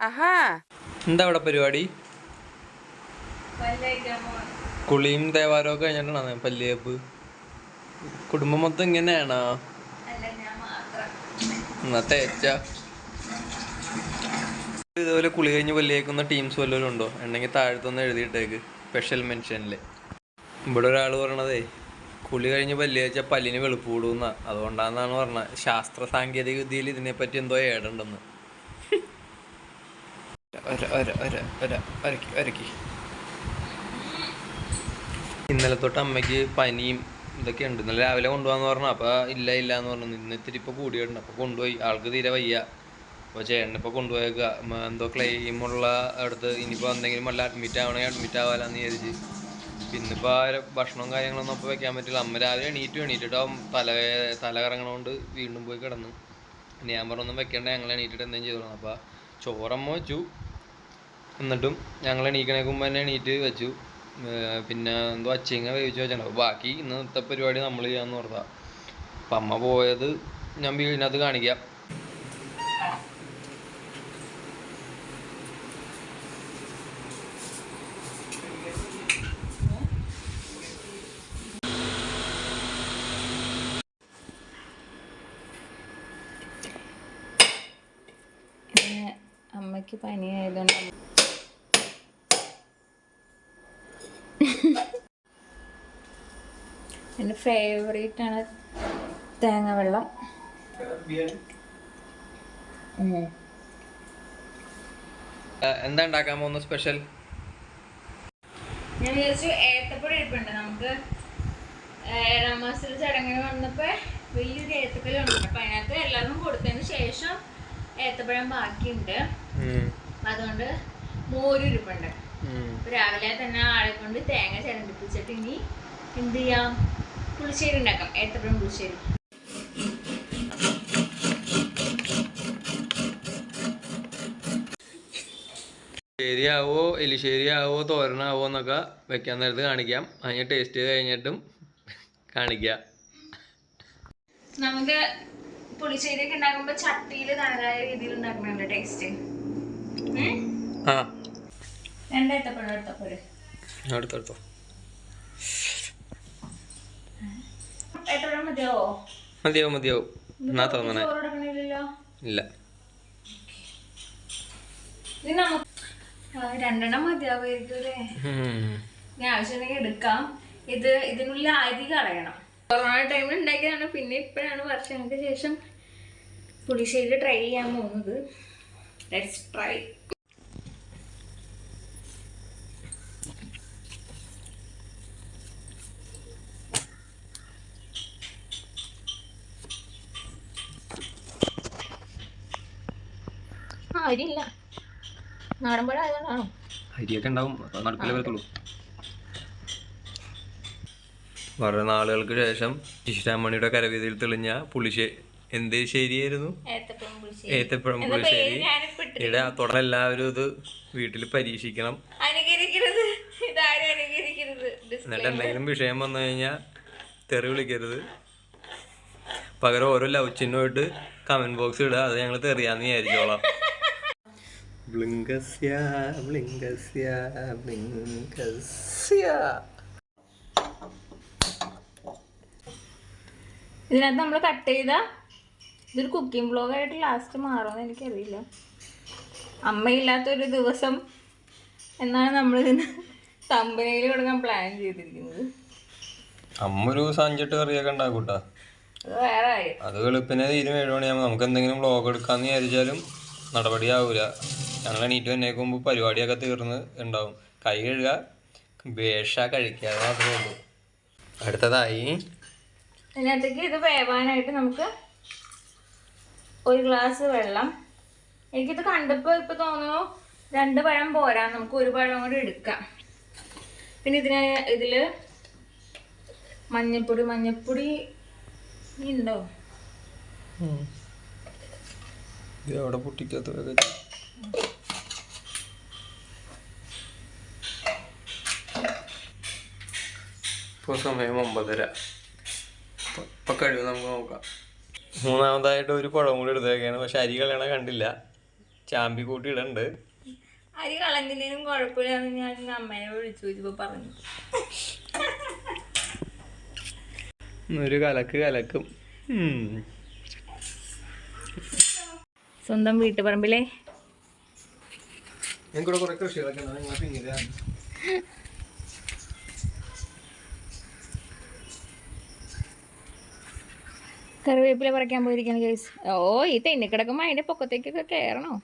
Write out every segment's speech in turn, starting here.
ആഹാ. എന്താ അവിടെ പരിപാടി? കുളിയും തേവാരവും കഴിഞ്ഞിട്ടാണ് പല്ലിയപ്പ്? കുടുംബം മൊത്തം ഇങ്ങനെയാണോ? എന്നാ തേച്ച. ഇതുപോലെ കുളി കഴിഞ്ഞ് പല്ലിയേക്കുന്ന ടീംസ് വല്ലവരും ഉണ്ടോ? ഉണ്ടെങ്കിൽ താഴത്തൊന്ന് എഴുതിയിട്ടേക്ക്. സ്പെഷ്യൽ മെൻഷനിൽ ഇവിടെ ഒരാൾ പറയണതേ കുളി കഴിഞ്ഞ് വെള്ളിയാഴ്ച പല്ലിന് വെളുപ്പ് കൂടുന്ന. അതുകൊണ്ടാന്നാണ് പറഞ്ഞത്. ശാസ്ത്ര സാങ്കേതിക വിദ്യയിൽ ഇതിനെപ്പറ്റി എന്തോ ഏടുണ്ടെന്ന്. ഇന്നലെ തൊട്ട് അമ്മയ്ക്ക് പനിയും ഇതൊക്കെ ഉണ്ട്. ഇന്നലെ രാവിലെ കൊണ്ടുപോകാന്ന് പറഞ്ഞു. അപ്പോൾ ഇല്ല ഇല്ല എന്ന് പറഞ്ഞു. ഇന്ന് ഇത്തിരി ഇപ്പോൾ കൂടിയിട്ടുണ്ട്. അപ്പോൾ കൊണ്ടുപോയി. ആൾക്ക് തീരെ വയ്യ. അപ്പോൾ ചേട്ടൻ ഇപ്പൊ കൊണ്ടുപോയേക്കുക എന്തോ ക്ലെയിമുള്ള അടുത്ത് ഇനിയിപ്പോൾ എന്തെങ്കിലും വല്ല അഡ്മിറ്റ് ആവണമെങ്കിൽ അഡ്മിറ്റ് ആവാലെന്ന് വിചാരിച്ച്. പിന്നിപ്പോൾ ഭക്ഷണവും കാര്യങ്ങളൊന്നും അപ്പോൾ വെക്കാൻ പറ്റില്ല. അമ്മ രാവിലെ എണീറ്റ് എണീറ്റിട്ടോ തല തല കറങ്ങണോണ്ട് വീണ്ടും പോയി കിടന്നു. ഞാൻ പറഞ്ഞൊന്നും വെക്കണ്ട ഞങ്ങൾ എണീറ്റിട്ട് എന്തെങ്കിലും ചെയ്തോളാം അപ്പോൾ ചോറമ്മ വെച്ചു. എന്നിട്ടും ഞങ്ങൾ എണീക്കണേക്ക് മുമ്പ് തന്നെ എണീറ്റ് വെച്ചു. പിന്നെ എന്തോ അച്ചിങ്ങ വേവിച്ച് വെച്ചിട്ടുണ്ടാവും ബാക്കി ഇന്നത്തെ പരിപാടി നമ്മൾ ചെയ്യാന്ന് ഓർത്താ. അപ്പം അമ്മ പോയത് ഞാൻ വീടിനകത്ത് കാണിക്കാം പിന്നെ അമ്മയ്ക്ക് പനി ആയതുകൊണ്ട് എന്റെ ഫേവറേറ്റ് ആണ് തേങ്ങ വെള്ളം. എന്താ ഉണ്ടാക്കാൻ പോകുന്ന സ്പെഷ്യൽ ഞാൻ വിചാരിച്ചു ഏത്തപ്പഴം ഇരിപ്പുണ്ട്. നമുക്ക് ഏഴാം മാസത്തിൽ ചടങ്ങിന് വന്നപ്പോൾ വലിയൊരു ഏത്തപ്പഴം ഉണ്ട്. അപ്പം അതിനകത്ത് എല്ലാവർക്കും കൊടുത്തതിന് ശേഷം ഏത്തപ്പഴം ബാക്കിയുണ്ട്. അതുകൊണ്ട് മോര് ഇരിപ്പുണ്ട് അപ്പൊ രാവിലെ തന്നെ ആളെ കൊണ്ട് തേങ്ങ ചിരണ്ടിപ്പിച്ചിട്ട് ഇനി എന്ത് ചെയ്യാം? പുളിശ്ശേരി ഉണ്ടാക്കാം. ഏത്തപ്പഴം പുളിശ്ശേരി. ശരിയാവോ എലിശ്ശേരിയാവോ തോരനാവോ എന്നൊക്കെ വെക്കാൻ നേരത്ത് കാണിക്കാം. അതിന് ടേസ്റ്റ് ചെയ്ത് കഴിഞ്ഞിട്ടും കാണിക്കാം. നമുക്ക് പുളിശ്ശേരി ഒക്കെ ഉണ്ടാക്കുമ്പോ ചട്ടിയിൽ തനതായ രീതിയിൽ ഉണ്ടാക്കണല്ലോ ടേസ്റ്റ് എടുത്തപ്പോഴേ അടുത്തടുത്തോ? മതിയാവോ? മതിയാവും മതിയാവും. എന്നാ തോന്നണേ? ചോറ് എടുക്കണില്ലല്ലോ ഇല്ല. രണ്ടെണ്ണം മതിയാവുമായിരിക്കും അല്ലേ? ഞാൻ ആവശ്യമുണ്ടെങ്കിൽ എടുക്കാം. ഇത് ഇതിനുള്ളിൽ അരി കളയണം. കൊറോണ ടൈമിൽ ഉണ്ടാക്കിയതാണ് പിന്നെ ഇപ്പോഴാണ് വർഷങ്ങൾക്ക് ശേഷം പുളിശ്ശേരി ട്രൈ ചെയ്യാൻ പോകുന്നത്. ലെറ്റ്സ് ട്രൈ അരിയില്ല. നാടൻ പഴം ആയതുകൊണ്ടാണോ? അരിയൊക്കെ ഉണ്ടാവും. നടക്കില്ല വരത്തുള്ളൂ വളരെ നാളുകൾക്ക് ശേഷം ഇഷ്ടാമണിയുടെ കരവീതിയിൽ തെളിഞ്ഞ പുളിശ്ശേ എന്ത് ശരിയായിരുന്നു? ഏത്തപ്പഴം പുളിശ്ശേരി. പുളിശ്ശേരി. ഇവിടെ തുടർന്ന് എല്ലാവരും ഇത് വീട്ടിൽ പരീക്ഷിക്കണം. എന്നിട്ട് എന്തെങ്കിലും വിഷയം വന്നു കഴിഞ്ഞാൽ തെറി വിളിക്കരുത്. പകരം ഓരോ ലവ് ചിഹ്നമായിട്ട് കമന്റ് ബോക്സ് ഇടുക അത് ഞങ്ങൾ തെറിയാന്ന് വിചാരിച്ചോളാം. ബ്ലിങ്കസ്യ ബ്ലിങ്കസ്യ ബ്ലിങ്കസ്യ. ഇതിനകത്ത് നമ്മൾ കട്ട് ചെയ്ത ഇതൊരു കുക്കിംഗ് ബ്ലോഗ് ആയിട്ട് ലാസ്റ്റ് മാറുമെന്ന് എനിക്കറിയില്ല. അമ്മയില്ലാത്തൊരു ദിവസം എന്നാണ് നമ്മൾ ഇതിന് തമ്പനയിൽ കൊടുക്കാൻ പ്ലാൻ ചെയ്തിരിക്കുന്നത്. അമ്മ ഒരു ദിവസം അഞ്ചെട്ട് കറിയൊക്കെ ഉണ്ടാക്കൂട്ടാ. അത് വെളുപ്പിനെ തീരും ഏഴ് മണിയാകുമ്പോൾ നമുക്ക് എന്തെങ്കിലും വ്ളോഗ് എടുക്കാന്ന് വിചാരിച്ചാലും നടപടിയാവൂല ഞങ്ങൾ എണീറ്റ് വന്നേക്കുമ്പോൾ പരിപാടിയൊക്കെ തീർന്ന് ഉണ്ടാവും. കൈ കഴുകുക വേഷ കഴിക്കാതെ മാത്രമേ ഉള്ളൂ. അടുത്തതായി ഇതിനകത്തേക്ക് ഇത് വേവാനായിട്ട് നമുക്ക് ഒരു ഗ്ലാസ് വെള്ളം. എനിക്കിത് കണ്ടപ്പോൾ ഇപ്പൊ തോന്നുന്നു രണ്ട് പഴം പോരാ. നമുക്ക് ഒരു പഴം കൂടി എടുക്കാം. പിന്നെ ഇതിന് ഇതിൽ മഞ്ഞപ്പൊടി മഞ്ഞപ്പൊടി ഉണ്ടോ? അവിടെ പൊട്ടിക്കാത്ത ഒമ്പതര. ഇപ്പൊ കഴിവ് നമുക്ക് നോക്കാം. മൂന്നാമതായിട്ട് ഒരു പഴം കൂടി എടുത്തേക്കാണ്. പക്ഷെ അരി കളയണ കണ്ടില്ല. ചാമ്പി കൂട്ടി ഇടണ്ട്. അരി കളഞ്ഞില്ലേലും കുഴപ്പമില്ലാന്ന് ഞാൻ അമ്മയെ അമ്മേനെ വിളിച്ചു. ചോദിച്ചപ്പോ പറഞ്ഞു. ഒരു കലക്ക് കലക്കും. സ്വന്തം വീട്ടുപറമ്പിലെ? കുറെ കൃഷികളൊക്കെ ഉണ്ട്. കറിവേപ്പില പറിക്കാൻ പോയിരിക്കണം കേസ് ഓ ഈ തെന്നി കിടക്കുമ്പോ അതിന്റെ പൊക്കത്തേക്കൊക്കെ കേറണോ?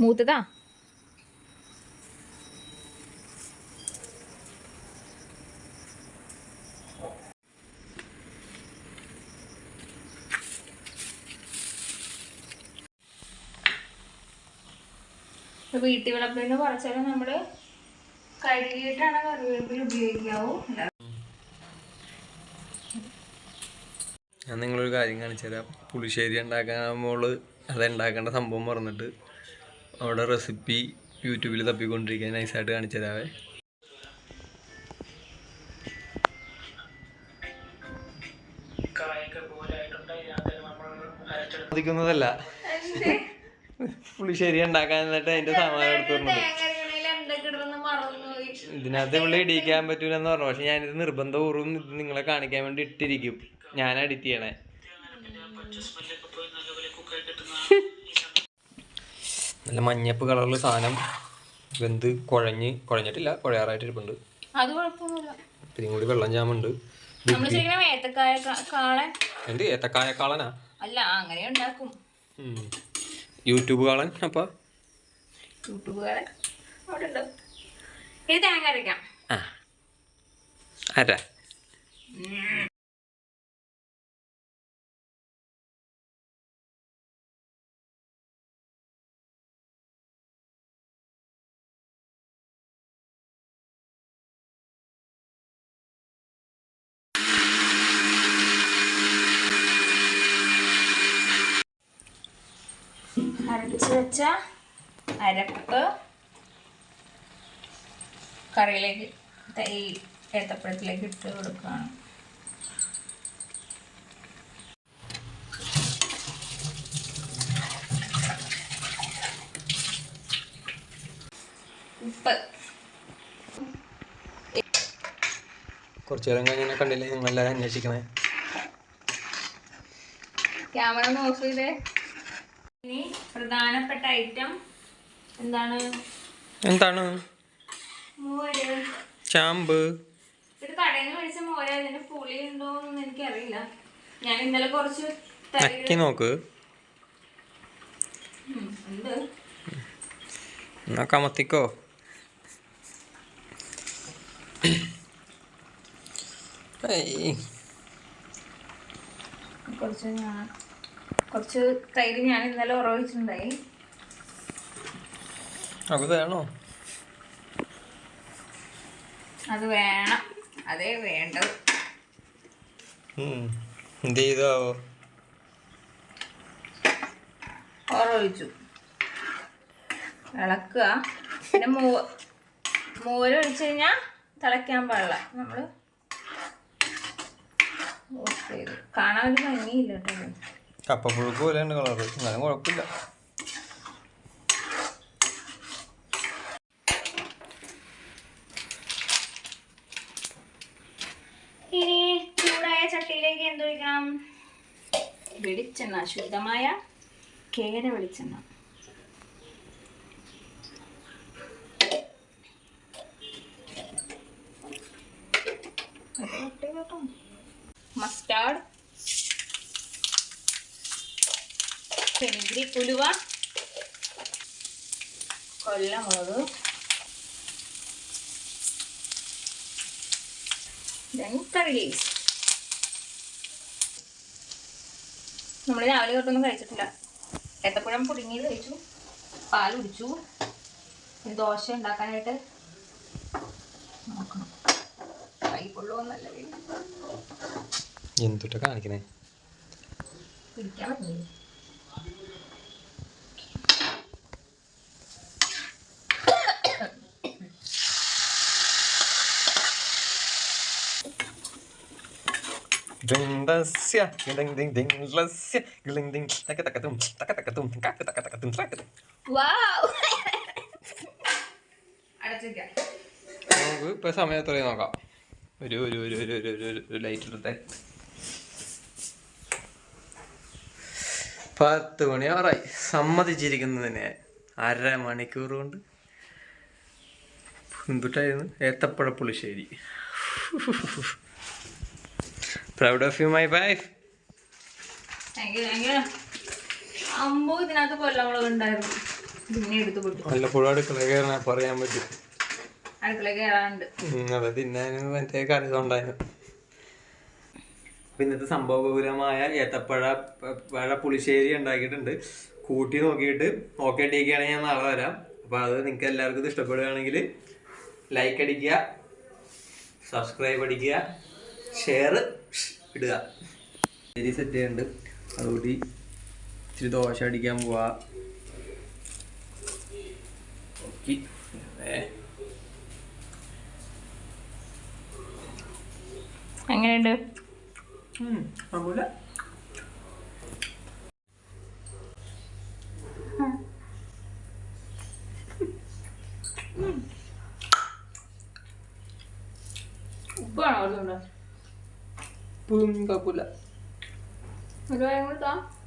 മൂത്തതാ? വീട്ടിൽ വളപ്പിൽ പറിച്ചാലും നമ്മൾ കഴുകിയിട്ടാണ് കറിവേപ്പില ഉപയോഗിക്കാവൂ. ഞാൻ നിങ്ങളൊരു കാര്യം കാണിച്ചു തരാം. പുളിശ്ശേരി ഉണ്ടാക്കാൻ അത് ഉണ്ടാക്കേണ്ട സംഭവം പറഞ്ഞിട്ട് അവിടെ റെസിപ്പി യൂട്യൂബിൽ തപ്പിക്കൊണ്ടിരിക്കാൻ നൈസായിട്ട് കാണിച്ചു തരാവേ. സാധിക്കുന്നതല്ല പുളിശ്ശേരി ഉണ്ടാക്കാൻ എന്നിട്ട് അതിന്റെ സാമാനം എടുത്തു ഇതിനകത്ത് ഇവിടെ ഇടിക്കാൻ പറ്റൂലെന്ന് പറഞ്ഞു. പക്ഷെ ഞാനിത് നിർബന്ധപൂർവം ഇത് നിങ്ങളെ കാണിക്കാൻ വേണ്ടി ഇട്ടിരിക്കും. ഞാൻ എഡിറ്റ് ചെയ്യണേ. നല്ല മഞ്ഞപ്പ് കളറിൽ സാധനം. വെന്ത് കുഴഞ്ഞ് കുഴഞ്ഞിട്ടില്ല കുഴയാറായിട്ടിരിപ്പുണ്ട് പിന്നെ കുഴപ്പമൊന്നുമില്ല. ഇത്തിരിയും കൂടി വെള്ളം ജാമുണ്ട്. എന്ത്? ഏത്തക്കായ കാളനാ? അല്ല അങ്ങനെ ഉണ്ടാക്കും. യൂട്യൂബ് കാളൻ അപ്പൊ? യൂട്യൂബുകാരെ അവിടെ ഉണ്ട്. ഇത് തേങ്ങ അരക്കാം. ആ. അരച്ച് വെച്ച അരപ്പ് കറിയിലേക്ക് ത- ഈ ഏത്തപ്പഴത്തിലേക്ക് ഇട്ട് കൊടുക്കുകയാണ്. ഉപ്പ്. കുറച്ചു നേരം കഴിഞ്ഞാൽ കണ്ടില്ലേ? നിങ്ങളെല്ലാവരും അന്വേഷിക്കണേ. ക്യാമറ ഒന്ന് ഓഫ് ചെയ്തേ. ഇനി പ്രധാനപ്പെട്ട ഐറ്റം എന്താണ്? എന്താണ്? മോര്. ചാമ്പ്. ഇത് കടയിൽ നിന്ന് മേടിച്ച മോര്. അതിന് പുളി ഉണ്ടോ എന്ന് എനിക്കറിയില്ല. ഞാൻ ഇന്നലെ കുറച്ച് നക്കി നോക്ക്. ഉണ്ട്. എന്നാ കമത്തിക്കോ. കുറച്ച് ഞാൻ കുറച്ച് തൈര് ഞാൻ ഇന്നലെ ഉറവിച്ചിട്ടുണ്ടായി. അത് വേണോ? അത് വേണം. അതേ വേണ്ടത്. ഉം. എന്ത് ചെയ്താവോ? ഉറവിച്ചു. ഇളക്കുക. പിന്നെ മോ മോര് ഒഴിച്ചു കഴിഞ്ഞാൽ തിളയ്ക്കാൻ പാടില്ല. നമ്മൾ ഓഫ് ചെയ്തു. കാണാൻ ഒരു ഭംഗിയില്ല കേട്ടോ ഇത്. കപ്പപ്പുഴുക്ക് കളർ കളറ് എന്നാലും കുഴപ്പമില്ല. ഇനി ചൂടായ ചട്ടിയിലേക്ക് എന്തൊഴിക്കാം വെളിച്ചെണ്ണ ശുദ്ധമായ കേര വെളിച്ചെണ്ണ. പെനിഗ്രി ഉലുവ കൊല്ലമുളക്. curry leaves നമ്മൾ രാവിലെ തൊട്ടൊന്നും കഴിച്ചിട്ടില്ല. ഏത്തപ്പഴം പുടുങ്ങിയത് കഴിച്ചു. പാൽ കുടിച്ചു. ദോശ ഉണ്ടാക്കാനായിട്ട് നോക്കണം. കൈ എന്തുട്ടാ കാണിക്കണേ? പിടിക്കാൻ പറ്റില്ല. ലസ്യ, ding ding ding ലസ്യ, gling ding തക തക തും, തക തക തും, തക തക തക തും, തക തും. വാവ് അടച്ചിരിക്കാം നമുക്ക് ഇപ്പോൾ സമയം എത്രയും നോക്കാം. ഒരു ഒരു ഒരു ഒരു ഒരു ഒരു ഒരു ലൈറ്റ് ഇടട്ടെ പത്ത് മണിയാറായി സമ്മതിച്ചിരിക്കുന്നതിനെ അര മണിക്കൂർ കൊണ്ട് എന്തുട്ടായിരുന്നു ഏത്തപ്പഴ പുളിശ്ശേരി. Proud of you my wife അമ്പോ ഇതിനകത്ത് കൊല്ലമുളക് ഉണ്ടായിരുന്നു. പിന്നെ എടുത്ത് പൊട്ടി. വല്ലപ്പോഴും അടുക്കള കയറാൻ പറയാൻ പറ്റും. അടുക്കള കയറാണ്ട് ഉം, തിന്നാനും മറ്റേ കറി ഉണ്ടായിരുന്നു ഇന്നത്തെ സംഭവപൂരമായ ഏത്തപ്പഴ പഴ പുളിശ്ശേരി ഉണ്ടാക്കിയിട്ടുണ്ട്. കൂട്ടി നോക്കിയിട്ട് ഓക്കെ അടിക്കുകയാണെങ്കിൽ ഞാൻ നാളെ വരാം. അപ്പൊ അത് നിങ്ങൾക്ക് എല്ലാവർക്കും ഇത് ഇഷ്ടപ്പെടുകയാണെങ്കിൽ ലൈക്ക് അടിക്കുക സബ്സ്ക്രൈബ് അടിക്കുക. ഷെയർ ഇടുക. ശരി സെറ്റ് ചെയ്യുന്നുണ്ട്. അതുകൂടി ഇച്ചിരി ദോശ അടിക്കാൻ പോവാ. ഓക്കെ. എങ്ങനെയുണ്ട്? ഉപ്പാണോ അതുകൊണ്ട് ഉപ്പും കുഴപ്പമില്ല ഒരു കാര്യം കൊടുത്താ നോക്കാം